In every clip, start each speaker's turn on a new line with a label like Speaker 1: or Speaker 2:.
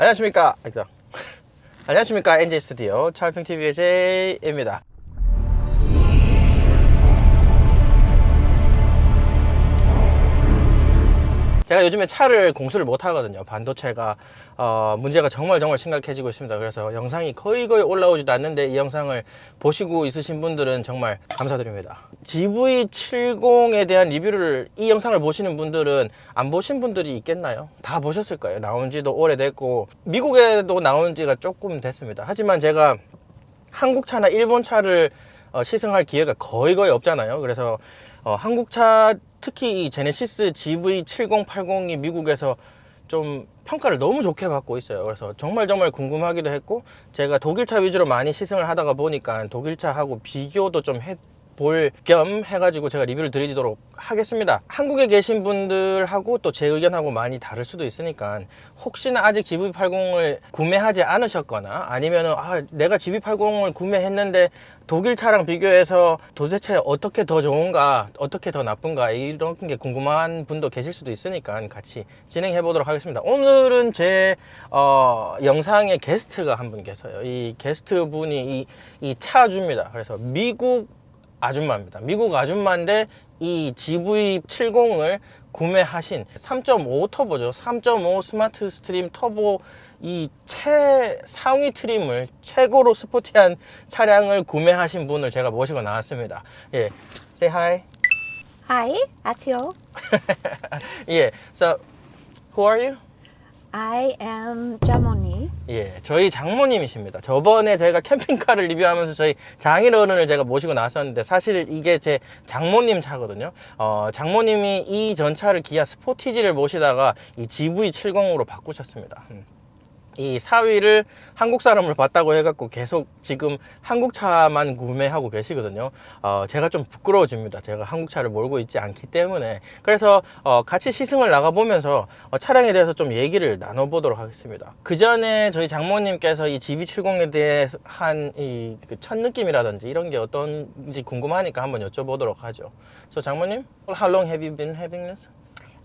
Speaker 1: 안녕하십니까. 아. 안녕하십니까. NJ 스튜디오 차일평TV의 제이입니다. 제가 요즘에 차를 공수를 못 하거든요. 반도체가 어, 문제가 정말 정말 심각해지고 있습니다. 그래서 영상이 거의 거의 올라오지도 않는데 이 영상을 보시고 있으신 분들은 정말 감사드립니다. GV70에 대한 리뷰를 이 영상을 보시는 분들은 안 보신 분들이 있겠나요? 다 보셨을 거예요. 나온 지도 오래됐고 미국에도 나온 지가 조금 됐습니다. 하지만 제가 한국 차나 일본 차를 어, 시승할 기회가 거의 거의 없잖아요. 그래서 어, 한국 차 특히 이 제네시스 GV7080이 미국에서 좀 평가를 너무 좋게 받고 있어요. 그래서 정말 정말 궁금하기도 했고 제가 독일차 위주로 많이 시승을 하다가 보니까 독일차하고 비교도 좀 해. 볼 겸 해가지고 제가 리뷰를 드리도록 하겠습니다. 한국에 계신 분들하고 또 제 의견하고 많이 다를 수도 있으니까 혹시나 아직 GV80을 구매하지 않으셨거나 아니면은 아 내가 GV80을 구매했는데 독일 차랑 비교해서 도대체 어떻게 더 좋은가 어떻게 더 나쁜가 이런 게 궁금한 분도 계실 수도 있으니까 같이 진행해 보도록 하겠습니다. 오늘은 제 어, 영상에 게스트가 한 분 계세요. 이 게스트 분이 이, 이 차주입니다. 그래서 미국 아줌마입니다. 미국 아줌마인데 이 GV70을 구매하신 3.5 터보죠. 3.5 스마트 스트림 터보 이 최 상위 트림을 최고로 스포티한 차량을 구매하신 분을 제가 모시고 나왔습니다. 예. Say hi.
Speaker 2: Hi, Atio.
Speaker 1: 예. So who are you?
Speaker 2: I am Jamoni.
Speaker 1: 예, 저희 장모님이십니다. 저번에 저희가 캠핑카를 리뷰하면서 저희 장인 어른을 제가 모시고 나왔었는데 사실 이게 제 장모님 차거든요. 어, 장모님이 이 전차를 기아 스포티지를 모시다가 이 GV70으로 바꾸셨습니다. 음. 이 사위를 한국 사람을 봤다고 해갖고 계속 지금 한국 차만 구매하고 계시거든요. 어, 제가 좀 부끄러워집니다. 제가 한국 차를 몰고 있지 않기 때문에. 그래서 어, 같이 시승을 나가보면서 어, 차량에 대해서 좀 얘기를 나눠보도록 하겠습니다. 그 전에 저희 장모님께서 이 GV70에 대한 이첫 느낌이라든지 이런 게 어떤지 궁금하니까 한번 여쭤보도록 하죠. So 장모님, how long have you been having this?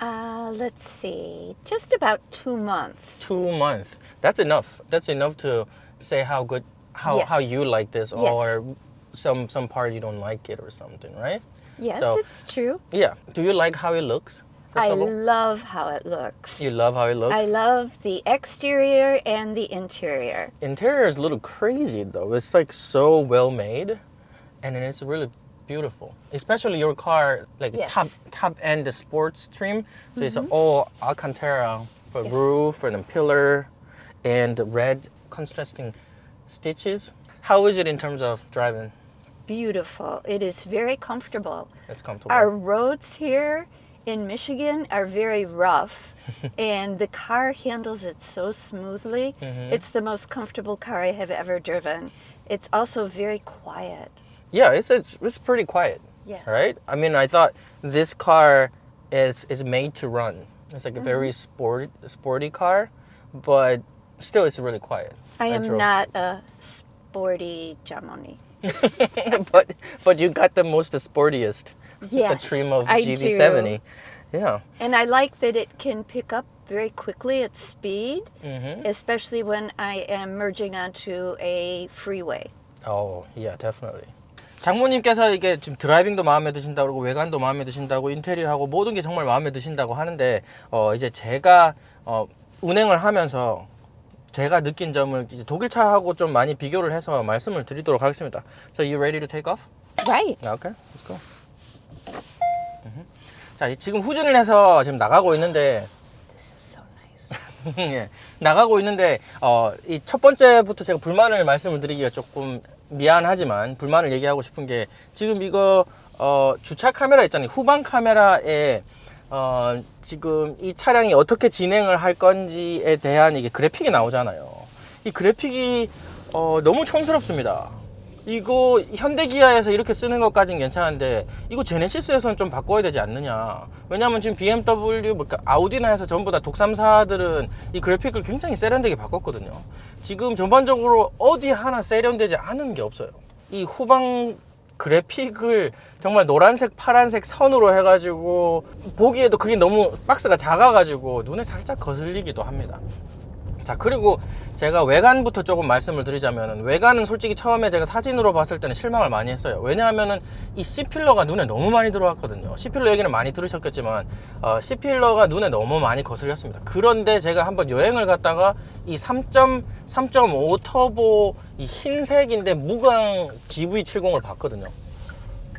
Speaker 2: Uh, let's see, just about two months.
Speaker 1: two months. That's enough. That's enough to say how good, how,
Speaker 2: Yes.
Speaker 1: how you like this,
Speaker 2: Yes.
Speaker 1: or some some part you don't like it or something, right?
Speaker 2: Yes,
Speaker 1: So-
Speaker 2: it's true.
Speaker 1: Yeah. Do you like how it looks? First
Speaker 2: I
Speaker 1: of all?
Speaker 2: love how it looks.
Speaker 1: You love how it looks.
Speaker 2: I love the exterior and the interior.
Speaker 1: Interior is a little crazy though. It's like so well made, and then it's really beautiful. Especially your car, like
Speaker 2: Yes.
Speaker 1: top top end the sports trim. So it's all Alcantara for
Speaker 2: Yes.
Speaker 1: roof and a pillar, and the red contrasting stitches. How is it in terms of driving?
Speaker 2: Beautiful. It is very comfortable.
Speaker 1: It's comfortable.
Speaker 2: Our roads here in Michigan are very rough, and the car handles it so smoothly.
Speaker 1: Mhm.
Speaker 2: It's the most comfortable car I have ever driven. It's also very quiet.
Speaker 1: Yeah, it's, it's it's pretty quiet.
Speaker 2: Yes.
Speaker 1: Right. I mean, I thought this car is is made to run. It's like a very
Speaker 2: Mm-hmm.
Speaker 1: sport sporty car, but still, it's really quiet.
Speaker 2: I am
Speaker 1: drove-
Speaker 2: not a sporty Jamoni.
Speaker 1: but but you got the most sportiest.
Speaker 2: Yes,
Speaker 1: the trim of
Speaker 2: I
Speaker 1: GV70. Yeah.
Speaker 2: And I like that it can pick up very quickly at speed,
Speaker 1: hmm
Speaker 2: especially when I am merging onto a freeway.
Speaker 1: Oh, yeah, definitely. 장모님께서 이게 지금 드라이빙도 마음에 드신다고 그러고 외관도 마음에 드신다고 인테리어하고 모든 게 정말 마음에 드신다고 하는데 어 이제 제가 어 운행을 하면서 제가 느낀 점을 이제 독일 차하고 좀 많이 비교를 해서 말씀을 드리도록 하겠습니다. So you ready to take off?
Speaker 2: Right.
Speaker 1: Okay, let's go. 음흠. 자, 지금 후진을 해서 지금 나가고 있는데
Speaker 2: This is so nice.
Speaker 1: 예, 나가고 있는데 어, 이 첫 번째부터 제가 불만을 말씀을 드리기가 조금 미안하지만 불만을 얘기하고 싶은 게 지금 이거 어, 주차 카메라 있잖아요. 후방 카메라에 어, 지금 이 차량이 어떻게 진행을 할 건지에 대한 이게 그래픽이 나오잖아요. 이 그래픽이 어, 너무 촌스럽습니다 이거 현대기아에서 이렇게 쓰는 것까진 괜찮은데 이거 제네시스에서는 좀 바꿔야 되지 않느냐. 왜냐면 지금 BMW 뭐 그러니까 아우디나 해서 전부 다 독삼사들은 이 그래픽을 굉장히 세련되게 바꿨거든요. 지금 전반적으로 어디 하나 세련되지 않은 게 없어요. 이 후방 그래픽을 정말 노란색 파란색 선으로 해가지고 보기에도 그게 너무 박스가 작아가지고 눈에 살짝 거슬리기도 합니다 자 그리고 제가 외관부터 조금 말씀을 드리자면 외관은 솔직히 처음에 제가 사진으로 봤을 때는 실망을 많이 했어요 왜냐하면은 이 C필러가 눈에 너무 많이 들어왔거든요 C필러 얘기는 많이 들으셨겠지만 어, C필러가 눈에 너무 많이 거슬렸습니다 그런데 제가 한번 여행을 갔다가 이 3.3.5 터보 이 흰색인데 무광 GV70을 봤거든요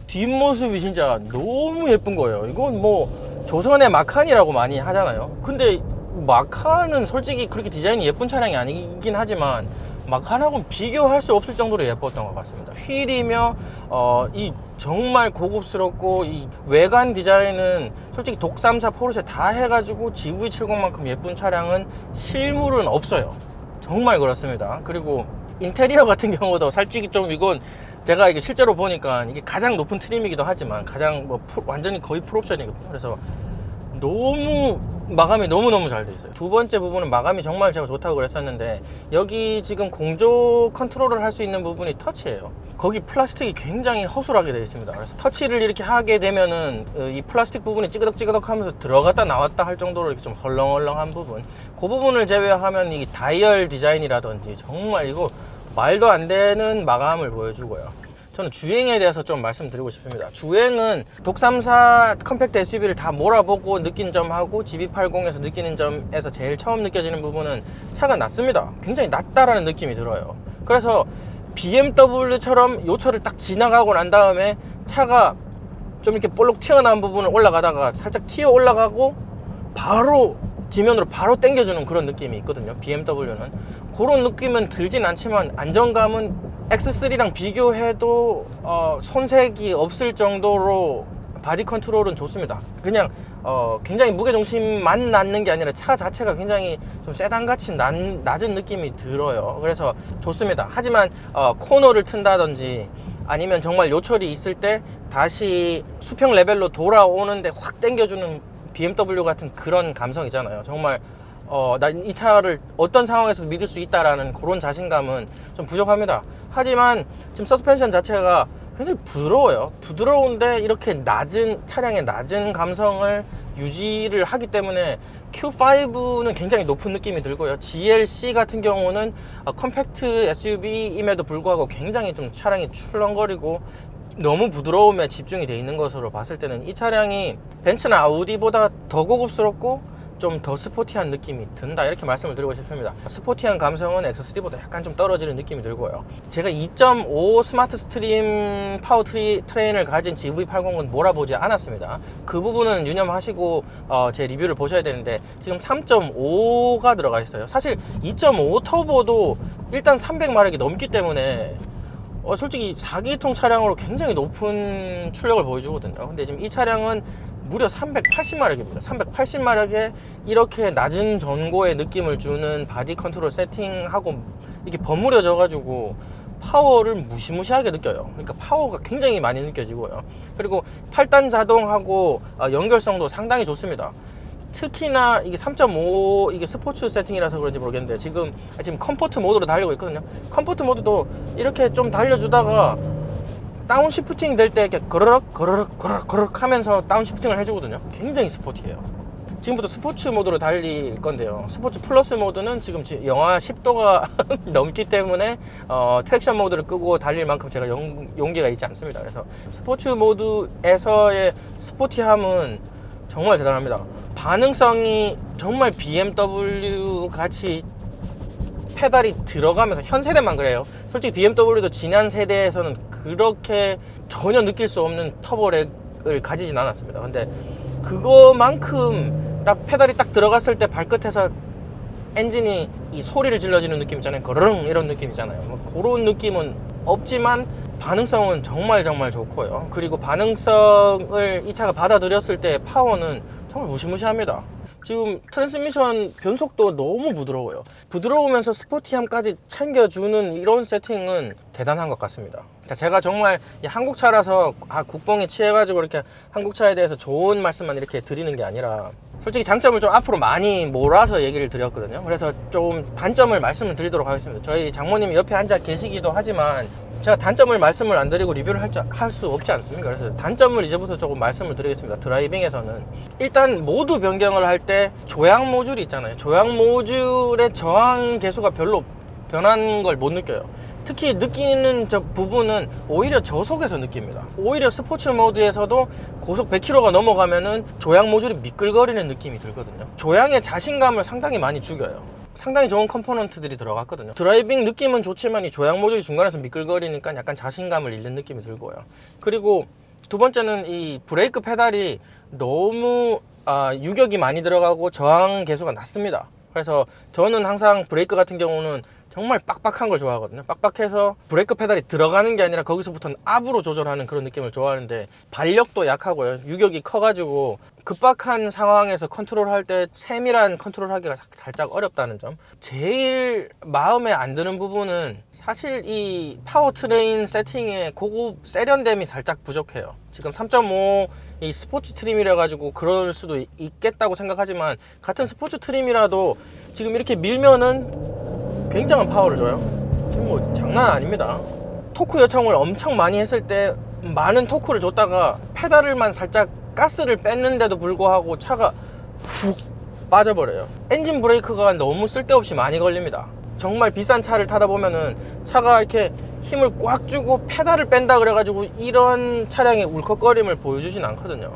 Speaker 1: 뒷모습이 진짜 너무 예쁜 거예요. 이건 뭐 조선의 마칸이라고 많이 하잖아요. 근데 마칸은 솔직히 그렇게 디자인이 예쁜 차량이 아니긴 하지만 마칸하고는 비교할 수 없을 정도로 예뻤던 것 같습니다. 휠이며 어, 이 정말 고급스럽고 이 외관 디자인은 솔직히 독삼사 포르쉐 다 해가지고 GV70만큼 예쁜 차량은 실물은 없어요. 정말 그렇습니다. 그리고 인테리어 같은 경우도 살찌기 좀 이건 제가 이게 실제로 보니까 이게 가장 높은 트림이기도 하지만 가장 뭐 풀- 완전히 거의 풀옵션이거든요. 그래서 너무 마감이 너무너무 잘 돼 있어요. 두 번째 부분은 마감이 정말 제가 좋다고 그랬었는데 여기 지금 공조 컨트롤을 할 수 있는 부분이 터치예요. 거기 플라스틱이 굉장히 허술하게 되어 있습니다. 그래서 터치를 이렇게 하게 되면은 어, 이 플라스틱 부분이 찌그덕찌그덕 하면서 들어갔다 나왔다 할 정도로 이렇게 좀 헐렁헐렁한 부분. 그 부분을 제외하면 이 다이얼 디자인이라든지 정말 이거 말도 안 되는 마감을 보여주고요. 저는 주행에 대해서 좀 말씀드리고 싶습니다. 주행은 독삼사 컴팩트 SUV를 다 몰아보고 느낀 점하고 GB80에서 느끼는 점에서 제일 처음 느껴지는 부분은 차가 낮습니다. 굉장히 낮다라는 느낌이 들어요. 그래서 BMW처럼 요철을 딱 지나가고 난 다음에 차가 좀 이렇게 볼록 튀어나온 부분을 올라가다가 살짝 튀어 올라가고 바로 지면으로 바로 당겨주는 그런 느낌이 있거든요. BMW는 그런 느낌은 들진 않지만 안정감은 X3랑 비교해도 어, 손색이 없을 정도로 바디 컨트롤은 좋습니다. 그냥 어, 굉장히 무게 중심만 낮는 게 아니라 차 자체가 굉장히 좀 세단 같이 낮, 낮은 느낌이 들어요. 그래서 좋습니다. 하지만 어, 코너를 튼다든지 아니면 정말 요철이 있을 때 다시 수평 레벨로 돌아오는데 확 당겨주는 BMW 같은 그런 감성이잖아요. 정말 어, 나이 차를 어떤 상황에서도 믿을 수 있다라는 그런 자신감은 좀 부족합니다. 하지만 지금 서스펜션 자체가 굉장히 부드러워요. 부드러운데 이렇게 낮은 차량의 낮은 감성을 유지를 하기 때문에 Q5는 굉장히 높은 느낌이 들고요. GLC 같은 경우는 어, 컴팩트 SUV임에도 불구하고 굉장히 좀 차량이 출렁거리고 너무 부드러움에 집중이 돼 있는 것으로 봤을 때는 이 차량이 벤츠나 아우디보다 더 고급스럽고 좀 더 스포티한 느낌이 든다. 이렇게 말씀을 드리고 싶습니다. 스포티한 감성은 X3보다 약간 좀 떨어지는 느낌이 들고요. 제가 2.5 스마트 스트림 파워 트리, 트레인을 가진 GV80은 몰아보지 않았습니다. 그 부분은 유념하시고 어, 제 리뷰를 보셔야 되는데 지금 3.5가 들어가 있어요. 사실 2.5 터보도 일단 300마력이 넘기 때문에 어, 솔직히 4기통 차량으로 굉장히 높은 출력을 보여주거든요. 근데 지금 이 차량은 무려 380마력입니다. 380마력에 이렇게 낮은 전고의 느낌을 주는 바디 컨트롤 세팅하고 이게 버무려져 가지고 파워를 무시무시하게 느껴요. 그러니까 파워가 굉장히 많이 느껴지고요. 그리고 8단 자동하고 어, 연결성도 상당히 좋습니다. 특히나 이게 3.5 이게 스포츠 세팅이라서 그런지 모르겠는데 지금 아, 지금 컴포트 모드로 달리고 있거든요. 컴포트 모드도 이렇게 좀 달려주다가 다운 시프팅 될 때 이렇게 거르륵 거르륵 거르륵 거르륵 하면서 다운 시프팅을 해주거든요. 굉장히 스포티해요. 지금부터 스포츠 모드로 달릴 건데요. 스포츠 플러스 모드는 지금 지- 영하 10도가 넘기 때문에 어, 트랙션 모드를 끄고 달릴 만큼 제가 용, 용기가 있지 않습니다. 그래서 스포츠 모드에서의 스포티함은 정말 대단합니다. 반응성이 정말 BMW 같이 페달이 들어가면서 현 세대만 그래요. 솔직히 BMW도 지난 세대에서는 그렇게 전혀 느낄 수 없는 터보렉을 가지진 않았습니다. 근데 그거만큼 딱 페달이 딱 들어갔을 때 발끝에서 엔진이 이 소리를 질러주는 느낌 있잖아요. 거르릉 이런 느낌 있잖아요. 뭐 그런 느낌은 없지만 반응성은 정말 정말 좋고요. 그리고 반응성을 이 차가 받아들였을 때 파워는 정말 무시무시합니다. 지금 트랜스미션 변속도 너무 부드러워요. 부드러우면서 스포티함까지 챙겨주는 이런 세팅은 대단한 것 같습니다. 자, 제가 정말 이 한국차라서 아, 국뽕에 취해가지고 이렇게 한국차에 대해서 좋은 말씀만 이렇게 드리는 게 아니라 솔직히 장점을 좀 앞으로 많이 몰아서 얘기를 드렸거든요. 그래서 좀 단점을 말씀을 드리도록 하겠습니다. 저희 장모님이 옆에 앉아 계시기도 하지만 제가 단점을 말씀을 안 드리고 리뷰를 할 수 없지 않습니까? 그래서 단점을 이제부터 조금 말씀을 드리겠습니다. 드라이빙에서는 일단 모두 변경을 할 때 조향 모듈이 있잖아요. 조향 모듈의 저항 계수가 별로 변한 걸 못 느껴요. 특히 느끼는 저 부분은 오히려 저속에서 느낍니다. 오히려 스포츠 모드에서도 고속 100km가 넘어가면은 조향 모듈이 미끌거리는 느낌이 들거든요. 조향의 자신감을 상당히 많이 죽여요. 상당히 좋은 컴포넌트들이 들어갔거든요. 드라이빙 느낌은 좋지만 이 조향 모듈이 중간에서 미끌거리니까 약간 자신감을 잃는 느낌이 들고요. 그리고 두 번째는 이 브레이크 페달이 너무 아, 유격이 많이 들어가고 저항 계수가 낮습니다. 그래서 저는 항상 브레이크 같은 경우는 정말 빡빡한 걸 좋아하거든요. 빡빡해서 브레이크 페달이 들어가는 게 아니라 거기서부터는 압으로 조절하는 그런 느낌을 좋아하는데 발력도 약하고요. 유격이 커가지고 급박한 상황에서 컨트롤할 때 세밀한 컨트롤하기가 살짝 어렵다는 점. 제일 마음에 안 드는 부분은 사실 이 파워 트레인 세팅의 고급 세련됨이 살짝 부족해요. 지금 3.5 이 스포츠 트림이라 가지고 그럴 수도 있- 있겠다고 생각하지만 같은 스포츠 트림이라도 지금 이렇게 밀면은 굉장한 파워를 줘요. 지금 뭐 장난 아닙니다. 토크 요청을 엄청 많이 했을 때 많은 토크를 줬다가 페달을만 살짝 가스를 뺐는데도 불구하고 차가 푹 빠져버려요. 엔진 브레이크가 너무 쓸데없이 많이 걸립니다. 정말 비싼 차를 타다 보면은 차가 이렇게 힘을 꽉 주고 페달을 뺀다 그래가지고 이런 차량의 울컥거림을 보여주진 않거든요.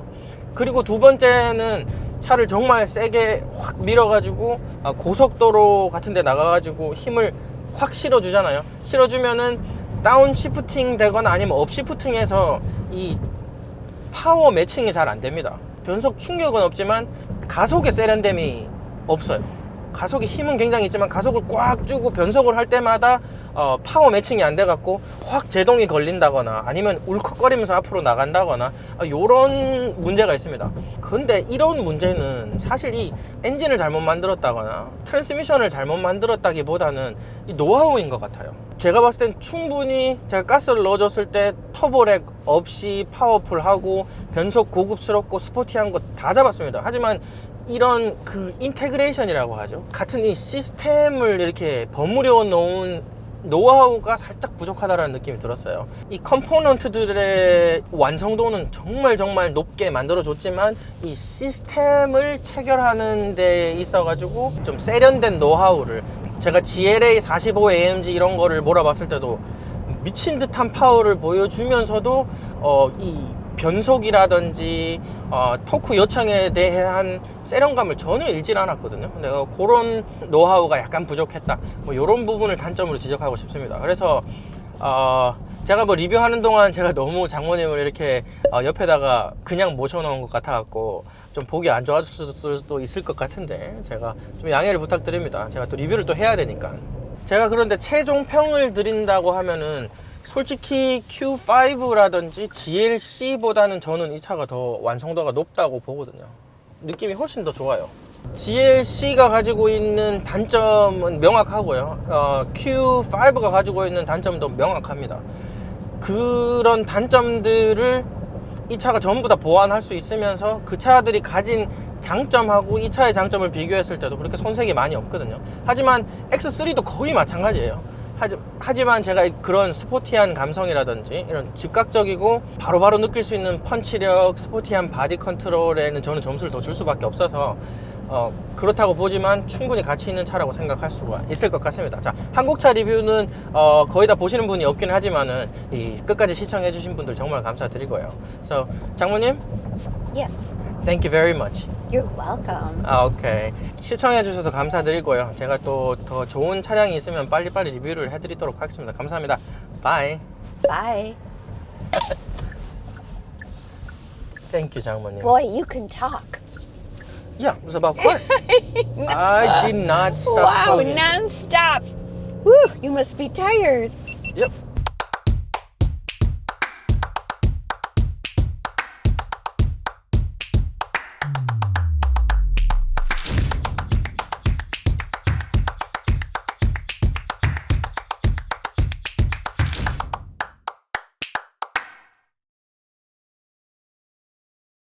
Speaker 1: 그리고 두 번째는 차를 정말 세게 확 밀어가지고 아, 고속도로 같은 데 나가가지고 힘을 확 실어주잖아요. 실어주면은 다운 시프팅 되거나 아니면 업 시프팅해서 이 파워 매칭이 잘 안 됩니다. 변속 충격은 없지만 가속의 세련됨이 없어요. 가속의 힘은 굉장히 있지만 가속을 꽉 주고 변속을 할 때마다 어, 파워 매칭이 안 돼갖고 확 제동이 걸린다거나 아니면 울컥거리면서 앞으로 나간다거나 이런 문제가 있습니다. 근데 이런 문제는 사실 이 엔진을 잘못 만들었다거나 트랜스미션을 잘못 만들었다기보다는 이 노하우인 것 같아요. 제가 봤을 땐 충분히 제가 가스를 넣어줬을 때 터보렉 없이 파워풀하고 변속 고급스럽고 스포티한 거 다 잡았습니다. 하지만 이런 그 인테그레이션이라고 하죠. 같은 이 시스템을 이렇게 버무려 놓은 노하우가 살짝 부족하다라는 느낌이 들었어요. 이 컴포넌트들의 완성도는 정말 정말 높게 만들어줬지만 이 시스템을 체결하는 데 있어가지고 좀 세련된 노하우를 제가 GLA 45 AMG 이런 거를 몰아봤을 때도 미친 듯한 파워를 보여주면서도 어, 이 변속이라든지 어, 토크 요청에 대한 세련감을 전혀 잃질 않았거든요. 근데 어, 그런 노하우가 약간 부족했다. 뭐 이런 부분을 단점으로 지적하고 싶습니다. 그래서 어, 제가 뭐 리뷰하는 동안 제가 너무 장모님을 이렇게 어, 옆에다가 그냥 모셔놓은 것 같아갖고 좀 보기 안 좋았을 수도 있을 것 같은데 제가 좀 양해를 부탁드립니다. 제가 또 리뷰를 또 해야 되니까. 제가 그런데 최종 평을 드린다고 하면은 솔직히 Q5라든지 GLC보다는 저는 이 차가 더 완성도가 높다고 보거든요. 느낌이 훨씬 더 좋아요. GLC가 가지고 있는 단점은 명확하고요. 어, Q5가 가지고 있는 단점도 명확합니다. 그런 단점들을 이 차가 전부 다 보완할 수 있으면서 그 차들이 가진 장점하고 이 차의 장점을 비교했을 때도 그렇게 손색이 많이 없거든요. 하지만 X3도 거의 마찬가지예요. 하지, 하지 만 제가 그런 스포티한 감성이라든지 이런 즉각적이고 바로바로 느낄 수 있는 펀치력, 스포티한 바디 컨트롤에는 저는 점수를 더 줄 수밖에 없어서 어, 그렇다고 보지만 충분히 가치 있는 차라고 생각할 수가 있을 것 같습니다. 자, 한국차 리뷰는 어, 거의 다 보시는 분이 없긴 하지만은 이 끝까지 시청해 주신 분들 정말 감사드리고요. So, 장모님,
Speaker 2: Yes,
Speaker 1: thank you very much.
Speaker 2: you're welcome.
Speaker 1: 아, 오케이. 시청해 주셔서 감사드리고요. 제가 또 더 좋은 차량이 있으면 빨리빨리 리뷰를 해드리도록 하겠습니다. 감사합니다. 바이.
Speaker 2: Bye.
Speaker 1: Thank you, 장모님.
Speaker 2: Boy, you can talk.
Speaker 1: Yeah, it was about course. I did not stop
Speaker 2: wow,
Speaker 1: talking.
Speaker 2: non-stop. Woo, you must be tired.
Speaker 1: Yep.